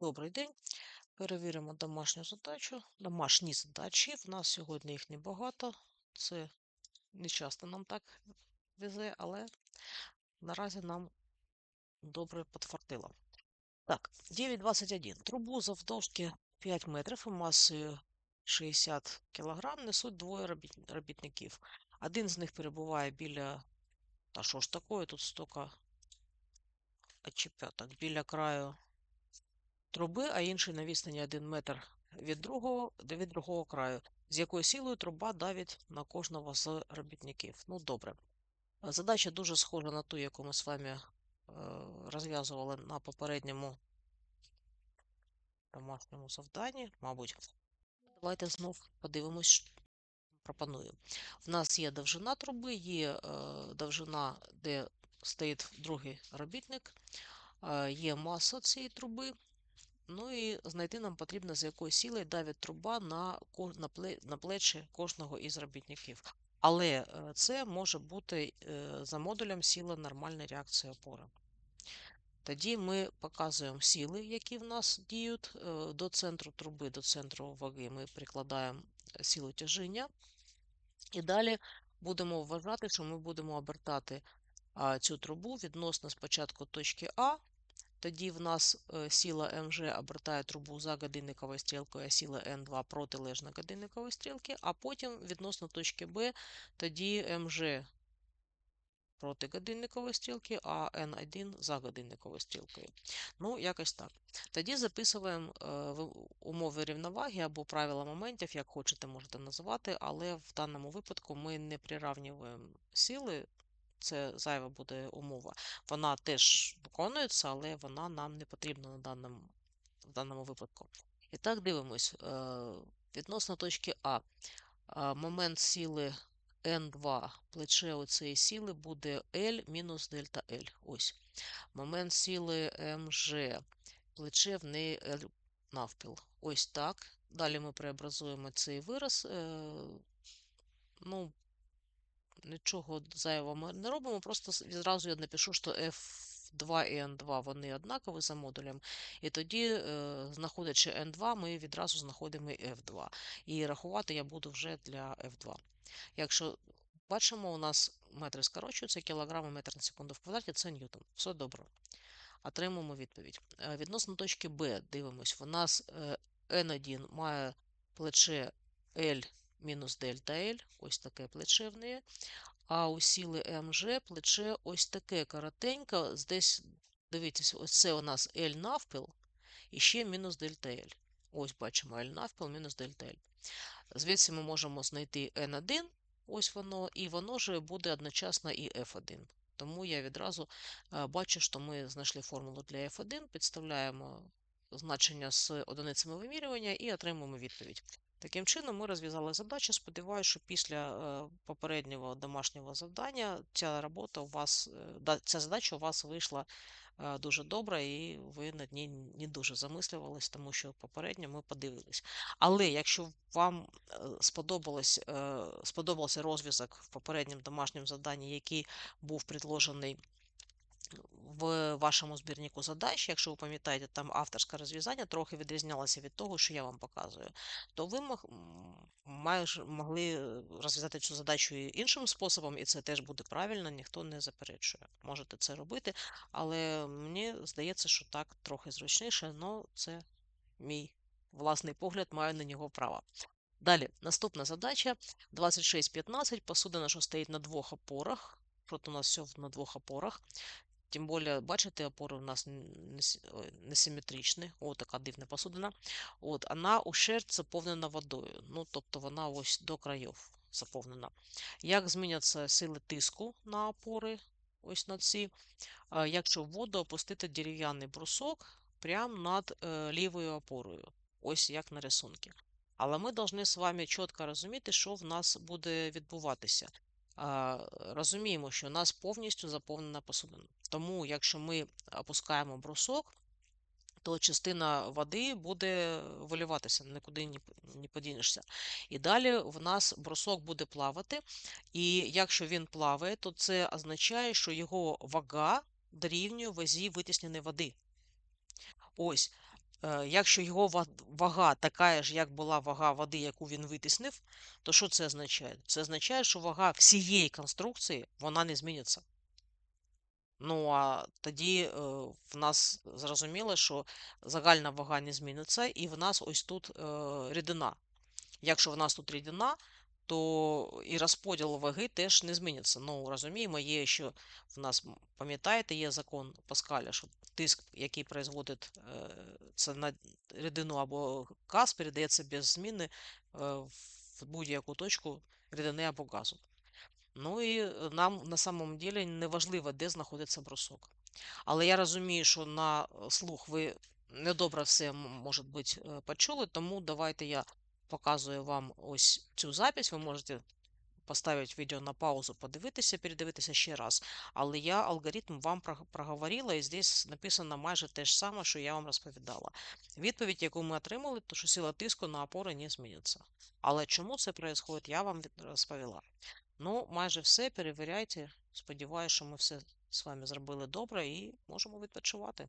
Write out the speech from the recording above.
Добрий день. Перевіримо домашню задачу. Домашні задачі. В нас сьогодні їх небагато. Це не часто нам так везе, але наразі нам добре підфартило. Так, 9.21. Трубу завдовжки 5 метрів і масою 60 кг несуть двоє робітників. Один з них перебуває біля. Та що ж такое, тут стільки очепяток. Біля краю труби, а інший на відстані 1 метр від другого, від другого краю, з якою силою труба давить на кожного з робітників. Ну, добре. Задача дуже схожа на ту, яку ми з вами е, розв'язували на попередньому домашньому завданні, мабуть. Давайте знов подивимось, що пропоную. В нас є довжина труби, є е, довжина, де стоїть другий робітник, е, є маса цієї труби. Ну і знайти нам потрібно, з якої сили давить труба на, на, плечі кожного із робітників. Але е, це може бути е, за модулем сила нормальної реакції опори. Тоді ми показуємо сили, які в нас діють. Е, До центру труби, до центру ваги ми прикладаємо силу тяжіння. І далі будемо вважати, що ми будемо обертати цю трубу відносно спочатку точки А, тоді в нас е, сила МЖ обертає трубу за годинниковою стрілкою, а сила Н2 протилежна годинникової стрілки, а потім відносно точки Б, тоді МЖ проти годинникової стрілки, а N1 за годинниковою стрілкою. Ну, якось так. Тоді записуємо е, умови рівноваги або правила моментів, як хочете, можете називати, але в даному випадку ми не приравнюємо сили, це зайва буде умова. Вона теж виконується, але вона нам не потрібна на даному, в даному випадку. І так дивимось. е, Відносно точки А. а, Момент сили N2 плече оцієї сили буде L мінус дельта L. Ось. Момент сили МЖ. Плече в неї L навпіл. Ось так. Далі ми преобразуємо цей вираз. Нічого зайвого не робимо, просто відразу я напишу, що F2 і N2 вони однакові за модулем, і тоді, е, знаходячи N2, ми відразу знаходимо і F2. І рахувати я буду вже для F2. Якщо бачимо, у нас метри скорочуються, кілограми метр на секунду в квадраті це ньютон. Все добре. Отримуємо відповідь. Е, Відносно точки Б дивимось, у нас е, N1 має плече L мінус дельта L, ось таке плече в неї. А у сіли МЖ плече ось таке коротеньке. Десь, дивіться, ось це у нас L навпіл і ще мінус дельта L. Ось бачимо L навпіл мінус дельта L. Звідси ми можемо знайти N1, ось воно, і воно ж буде одночасно і F1. Тому я відразу е, бачу, що ми знайшли формулу для F1, підставляємо значення з одиницями вимірювання і отримуємо відповідь. Таким чином, ми розв'язали задачу. Сподіваюся, що після е, попереднього домашнього завдання ця робота у вас, е, ця задача у вас вийшла е, дуже добре, і ви над ній не дуже замислювались, тому що попередньо ми подивились. Але якщо вам сподобалось, сподобався розв'язок в попередньому домашньому завданні, який був предложений в вашому збірнику задач, якщо ви пам'ятаєте, там авторське розв'язання трохи відрізнялося від того, що я вам показую, то ви могли е, розв'язати цю задачу іншим способом, і це теж буде правильно, ніхто не заперечує. Можете це робити, але мені здається, що так трохи зручніше, але це мій власний погляд, маю на нього право. Далі, наступна задача 26.15. Посудина, що стоїть на двох опорах. Тут у нас все на двох опорах. Тим більше, бачите, опори у нас несиметричні. О, така дивна посудина. От, вона ущерть заповнена водою. Ну, тобто вона ось до країв заповнена. Як зміняться сили тиску на опори? Ось на ці. Якщо в воду опустити дерев'яний брусок прямо над е, лівою опорою. Ось як на рисунку. Але ми повинні з вами чітко розуміти, що в нас буде відбуватися. Розуміємо, що у нас повністю заповнена посудина. Тому, якщо ми опускаємо брусок, то частина води буде виліватися, нікуди не подінешся. І далі в нас брусок буде плавати. І якщо він плаває, то це означає, що його вага дорівнює вазі витісненої води. Ось. Е, Якщо його вага така ж, як була вага води, яку він витіснив, то що це означає? Це означає, що вага всієї конструкції вона не зміниться. Ну, а тоді е, в нас зрозуміло, що загальна вага не зміниться, і в нас ось тут е, рідина. Якщо в нас тут рідина, то і розподіл ваги теж не зміниться. Ну, розуміємо, є що в нас, пам'ятаєте, є закон Паскаля, що тиск, який производить е, це на рідину або газ, передається без зміни е, в будь-яку точку рідини або газу. Ну і нам на самом деле не важливо, де знаходиться брусок. Але я розумію, що на е, слух ви недобре все, може бути, почули, тому давайте я показую вам ось цю запись. Ви можете поставити відео на паузу, подивитися, передивитися ще раз. Але я алгоритм вам проговорила, і здесь написано майже те ж саме, що я вам розповідала. Відповідь, яку ми отримали, то що сила тиску на опори не зміниться. Але чому це відбувається, я вам розповіла. Ну, майже все, перевіряйте. Сподіваюся, що ми все з вами зробили добре і можемо відпочивати.